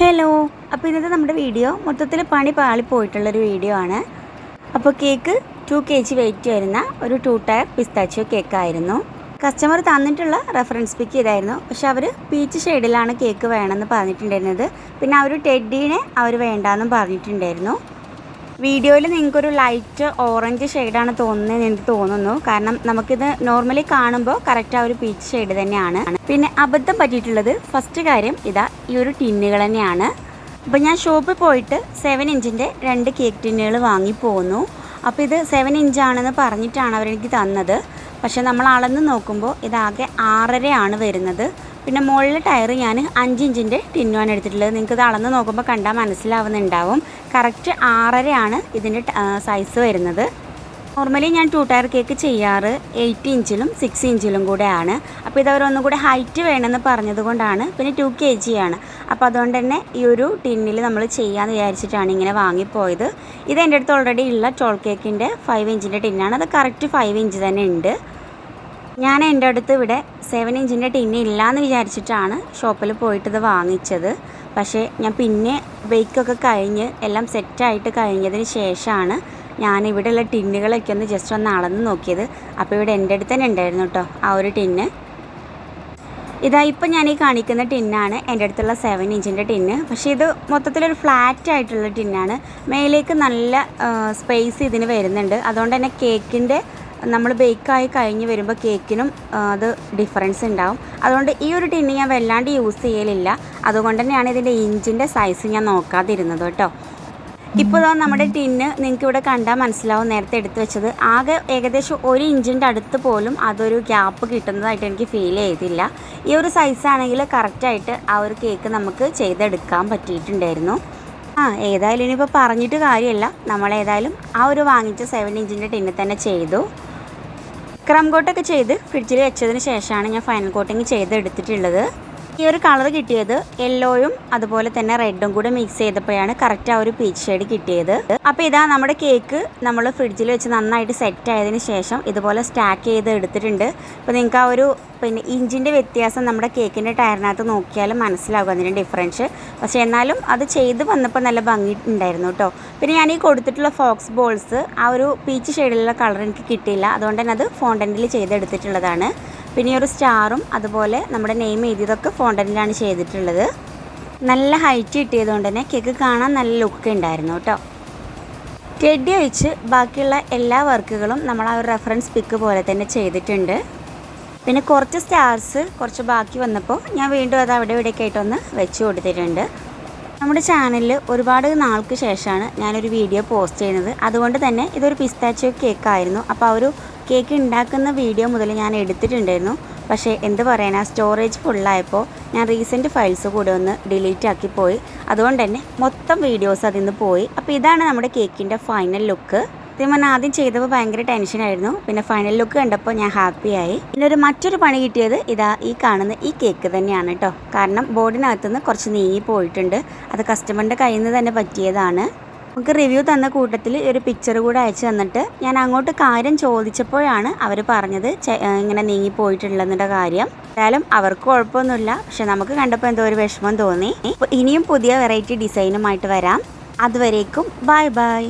Hello അപ്പോൾ ഇന്നത്തെ നമ്മുടെ വീഡിയോ മൊത്തത്തിൽ പണി പാളിപ്പോയിട്ടുള്ളൊരു വീഡിയോ ആണ്. അപ്പോൾ cake two K G weight വരുന്ന ഒരു ടു ടയർ പിസ്താച്ചിയോ കേക്കായിരുന്നു കസ്റ്റമർ തന്നിട്ടുള്ള റെഫറൻസ് പിക്ക് ഇതായിരുന്നു. പക്ഷെ അവർ പീച്ച് ഷെയ്ഡിലാണ് കേക്ക് വേണമെന്ന് പറഞ്ഞിട്ടുണ്ടായിരുന്നത്. പിന്നെ ആ ഒരു ടെഡീനെ അവർ വേണ്ടാന്നും പറഞ്ഞിട്ടുണ്ടായിരുന്നു. വീഡിയോയിൽ നിങ്ങൾക്കൊരു ലൈറ്റ് ഓറഞ്ച് ഷെയ്ഡാണ് തോന്നുന്നത് എനിക്ക് തോന്നുന്നു. കാരണം നമുക്കിത് നോർമലി കാണുമ്പോൾ കറക്റ്റ് ആ ഒരു പീച്ച് ഷെയ്ഡ് തന്നെയാണ്. പിന്നെ അബദ്ധം പറ്റിയിട്ടുള്ളത് ഫസ്റ്റ് കാര്യം ഇതാ ഈ ഒരു ടിന്നുകൾ തന്നെയാണ്. അപ്പോൾ ഞാൻ ഷോപ്പിൽ പോയിട്ട് സെവൻ ഇഞ്ചിന്റെ രണ്ട് കേക്ക് ടിന്നുകൾ വാങ്ങി പോന്നു. അപ്പോൾ ഇത് സെവൻ ഇഞ്ചാണെന്ന് പറഞ്ഞിട്ടാണ് അവരെനിക്ക് തന്നത്. പക്ഷേ നമ്മൾ അളന്ന് നോക്കുമ്പോൾ ഇതാകെ ആറര ആണ് വരുന്നത്. പിന്നെ മുകളിലെ ടയർ ഞാൻ അഞ്ച് ഇഞ്ചിന്റെ ടിന്നുമാണ് എടുത്തിട്ടുള്ളത്. നിങ്ങൾക്ക് ഇത് അളന്ന് നോക്കുമ്പോൾ കണ്ടാൽ മനസ്സിലാവുന്നുണ്ടാവും. കറക്റ്റ് ആറരയാണ് ഇതിന്റെ സൈസ് വരുന്നത്. നോർമലി ഞാൻ ടു ടയർ കേക്ക് ചെയ്യാറ് എയ്റ്റ് ഇഞ്ചിലും സിക്സ് ഇഞ്ചിലും കൂടെയാണ്. അപ്പോൾ ഇത് അവരൊന്നും കൂടെ ഹൈറ്റ് വേണമെന്ന് പറഞ്ഞത് കൊണ്ടാണ് പിന്നെ ടു കെ ജി ആണ്. അപ്പോൾ അതുകൊണ്ട് തന്നെ ഈ ഒരു ടിന്നിൽ നമ്മൾ ചെയ്യാമെന്ന് വിചാരിച്ചിട്ടാണ് ഇങ്ങനെ വാങ്ങിപ്പോയത്. ഇത് എന്റെ അടുത്ത് ഓൾറെഡി ഉള്ള ടോൾ കേക്കിന്റെ ഫൈവ് ഇഞ്ചിന്റെ ടിന്നാണ്. അത് കറക്റ്റ് ഫൈവ് ഇഞ്ച് തന്നെ ഉണ്ട്. ഞാൻ എന്റെ അടുത്ത് ഇവിടെ സെവൻ ഇഞ്ചിന്റെ ടിന്ന് ഇല്ലയെന്ന് വിചാരിച്ചിട്ടാണ് ഷോപ്പിൽ പോയിട്ട് ഇത് വാങ്ങിച്ചത്. പക്ഷേ ഞാൻ പിന്നെ ബേക്കൊക്കെ കഴിഞ്ഞ് എല്ലാം സെറ്റായിട്ട് കഴിഞ്ഞതിന് ശേഷമാണ് ഞാൻ ഇവിടെയുള്ള ടിന്നുകളൊക്കെ ഒന്ന് ജസ്റ്റ് ഒന്ന് അളന്ന് നോക്കിയത്. അപ്പോൾ ഇവിടെ എന്റെ അടുത്ത് തന്നെ ഉണ്ടായിരുന്നു കേട്ടോ ആ ഒരു ടിന്ന് ഇതാ ഇപ്പം ഞാൻ ഈ കാണിക്കുന്ന ടിന്നാണ് എന്റെ അടുത്തുള്ള സെവൻ ഇഞ്ചിന്റെ ടിന്ന് പക്ഷേ ഇത് മൊത്തത്തിലൊരു ഫ്ലാറ്റ് ആയിട്ടുള്ള ടിന്നാണ് മേലേക്ക് നല്ല സ്പേസ് ഇതിന് വരുന്നുണ്ട്. അതുകൊണ്ട് തന്നെ കേക്കിന്റെ നമ്മൾ ബേക്കായി കഴിഞ്ഞ് വരുമ്പോൾ കേക്കിനും അത് ഡിഫറൻസ് ഉണ്ടാവും. അതുകൊണ്ട് ഈ ഒരു ടിന്ന് ഞാൻ വല്ലാണ്ട് യൂസ് ചെയ്യലില്ല. അതുകൊണ്ട് തന്നെയാണ് ഇതിന്റെ ഇഞ്ചിന്റെ സൈസ് ഞാൻ നോക്കാതിരുന്നത് കേട്ടോ. ഇപ്പോൾ നമ്മുടെ ടിന്ന് നിങ്ങൾക്ക് ഇവിടെ കണ്ടാൽ മനസ്സിലാവും. നേരത്തെ എടുത്തു വെച്ചത്. ആകെ ഏകദേശം ഒരു ഇഞ്ചിന്റെ അടുത്ത് പോലും അതൊരു ഗ്യാപ്പ് കിട്ടുന്നതായിട്ട് എനിക്ക് ഫീൽ ചെയ്തില്ല. ഈ ഒരു സൈസാണെങ്കിൽ കറക്റ്റായിട്ട് ആ ഒരു കേക്ക് നമുക്ക് ചെയ്തെടുക്കാൻ പറ്റിയിട്ടുണ്ടായിരുന്നു. ആ ഏതായാലും ഇനിയിപ്പോൾ പറഞ്ഞിട്ട് കാര്യമല്ല. നമ്മൾ ഏതായാലും ആ ഒരു വാങ്ങിച്ച സെവൻ ഇഞ്ചിന്റെ ടിന്നിൽ തന്നെ ചെയ്തു. ക്രം കോട്ടൊക്കെ ചെയ്ത് ഫ്രിഡ്ജിൽ വെച്ചതിന് ശേഷമാണ് ഞാൻ ഫൈനൽ കോട്ടിങ് ചെയ്തെടുത്തിട്ടുള്ളത്. ഈ ഒരു കളർ കിട്ടിയത് യെല്ലോയും അതുപോലെ തന്നെ റെഡും കൂടെ മിക്സ് ചെയ്തപ്പോഴാണ് കറക്റ്റ് ആ ഒരു പീച്ച് ഷെയ്ഡ് കിട്ടിയത്. അപ്പോൾ ഇതാ നമ്മുടെ കേക്ക് നമ്മൾ ഫ്രിഡ്ജിൽ വെച്ച് നന്നായിട്ട് സെറ്റ് ആയതിന് ശേഷം ഇതുപോലെ സ്റ്റാക്ക് ചെയ്ത് എടുത്തിട്ടുണ്ട്. അപ്പോൾ നിങ്ങൾക്ക് ആ ഒരു പിന്നെ ഇഞ്ചിന്റെ വ്യത്യാസം നമ്മുടെ കേക്കിന്റെ ടയറിനകത്ത് നോക്കിയാൽ മനസ്സിലാകും അതിന്റെ ഡിഫറൻസ് പക്ഷേ എന്നാലും അത് ചെയ്ത് വന്നപ്പോൾ നല്ല ഭംഗി ഉണ്ടായിരുന്നു കേട്ടോ പിന്നെ ഞാൻ ഈ കൊടുത്തിട്ടുള്ള ഫോക്സ് ബോൾസ് ആ ഒരു പീച്ച് ഷെയ്ഡിലുള്ള കളർ എനിക്ക് കിട്ടിയില്ല. അതുകൊണ്ട് തന്നെ അത് ഫോണ്ടന്റിൽ ചെയ്തെടുത്തിട്ടുള്ളതാണ്. പിന്നെ ഒരു സ്റ്റാറും അതുപോലെ നമ്മുടെ നെയിം എഴുതിയതൊക്കെ ഫോണ്ടനിലാണ് ചെയ്തിട്ടുള്ളത്. നല്ല ഹൈറ്റ് കിട്ടിയതുകൊണ്ട് തന്നെ കേക്ക് കാണാൻ നല്ല ലുക്ക് ഉണ്ടായിരുന്നു കേട്ടോ. ടെഡി ഒഴിച്ച് ബാക്കിയുള്ള എല്ലാ വർക്കുകളും നമ്മൾ ആ ഒരു റെഫറൻസ് പിക്ക് പോലെ തന്നെ ചെയ്തിട്ടുണ്ട്. പിന്നെ കുറച്ച് സ്റ്റാർസ് കുറച്ച് ബാക്കി വന്നപ്പോൾ ഞാൻ വീണ്ടും അത് അവിടെ ഇവിടെയൊക്കെ ആയിട്ടൊന്ന് വെച്ച് കൊടുത്തിട്ടുണ്ട്. നമ്മുടെ ചാനലിൽ ഒരുപാട് നാൾക്ക് ശേഷമാണ് ഞാനൊരു വീഡിയോ പോസ്റ്റ് ചെയ്യുന്നത്. അതുകൊണ്ട് തന്നെ ഇതൊരു പിസ്താച്ചോ കേക്കായിരുന്നു അപ്പോൾ ആ ഒരു കേക്ക് ഉണ്ടാക്കുന്ന വീഡിയോ മുതൽ ഞാൻ എടുത്തിട്ടുണ്ടായിരുന്നു. പക്ഷേ എന്ത് പറയാനാ സ്റ്റോറേജ് ഫുള്ളായപ്പോൾ ഞാൻ റീസെന്റ് ഫയൽസ് കൂടെ ഒന്ന് ഡിലീറ്റ് ആക്കി പോയി. അതുകൊണ്ട് തന്നെ മൊത്തം വീഡിയോസ് അതിൽ നിന്ന് പോയി. അപ്പോൾ ഇതാണ് നമ്മുടെ കേക്കിന്റെ ഫൈനൽ ലുക്ക് സത്യം പറഞ്ഞാൽ ആദ്യം ചെയ്തപ്പോൾ ഭയങ്കര ടെൻഷനായിരുന്നു പിന്നെ ഫൈനൽ ലുക്ക് കണ്ടപ്പോൾ ഞാൻ ഹാപ്പിയായി പിന്നെ ഒരു മറ്റൊരു പണി കിട്ടിയത് ഇതാ ഈ കാണുന്ന ഈ കേക്ക് തന്നെയാണ് കേട്ടോ കാരണം ബോർഡിനകത്തുനിന്ന് കുറച്ച് നീങ്ങി പോയിട്ടുണ്ട്. അത് കസ്റ്റമറിന്റെ കയ്യിൽ നിന്ന് തന്നെ പറ്റിയതാണ്. നമുക്ക് റിവ്യൂ തന്ന കൂട്ടത്തിൽ ഒരു പിക്ചർ കൂടെ അയച്ചു തന്നിട്ട് ഞാൻ അങ്ങോട്ട് കാര്യം ചോദിച്ചപ്പോഴാണ് അവർ പറഞ്ഞത് ഇങ്ങനെ നീങ്ങിപ്പോയിട്ടുള്ളതിന്റെ കാര്യം. എന്തായാലും അവർക്ക് കുഴപ്പമൊന്നുമില്ല. പക്ഷെ നമുക്ക് കണ്ടപ്പോൾ എന്തോ ഒരു വിഷമം തോന്നി. ഇനിയും പുതിയ വെറൈറ്റി ഡിസൈനുമായിട്ട് വരാം. അതുവരേക്കും ബൈ ബൈ